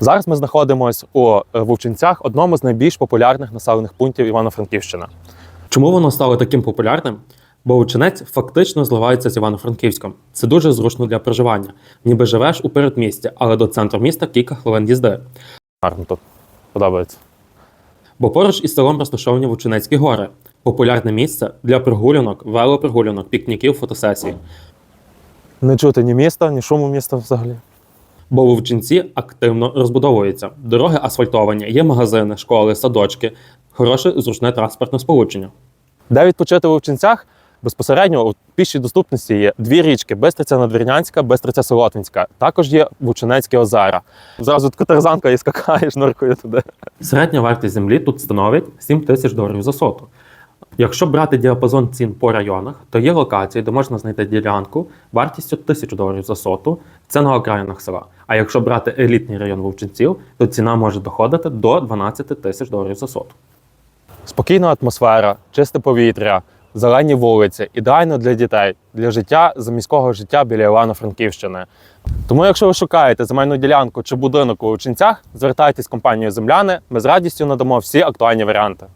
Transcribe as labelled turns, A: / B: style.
A: Зараз ми знаходимося у е, Вовчинцях, одному з найбільш популярних населених пунктів Івано-Франківщини.
B: Чому воно стало таким популярним? Бо Вовчинець фактично зливається з Івано-Франківськом. Це дуже зручно для проживання. Ніби живеш у передмісті, але до центру міста кілька хвилин їзди.
A: Гарно тут подобається.
B: Бо поруч із селом розташовані Вовчинецькі гори. Популярне місце для прогулянок, велопрогулянок, пікніків, фотосесій.
A: Не чути ні міста, ні шуму міста взагалі.
B: Бо Вовчинці активно розбудовуються. Дороги асфальтовані, є магазини, школи, садочки, хороше зручне транспортне сполучення.
A: Де відпочити в Вовчинцях? Безпосередньо у пішій доступності є дві річки: Бистриця Надвірнянська, Бистриця Солотвинська. Також є Вовчинецькі озера. Зразу така тарзанка і скакає, шнуркою туди.
B: Середня вартість землі тут становить 7 тисяч доларів за соту. Якщо брати діапазон цін по районах, то є локації, де можна знайти ділянку вартістю 1000 доларів за соту. Це на окраїнах села. А якщо брати елітний район Вовчинців, то ціна може доходити до 12 тисяч доларів за соту.
A: Спокійна атмосфера, чисте повітря, зелені вулиці, ідеально для дітей, для життя за міського життя біля Івано-Франківщини. Тому, якщо ви шукаєте земельну ділянку чи будинок у Вовчинцях, звертайтесь в компанію Земляни. Ми з радістю надамо всі актуальні варіанти.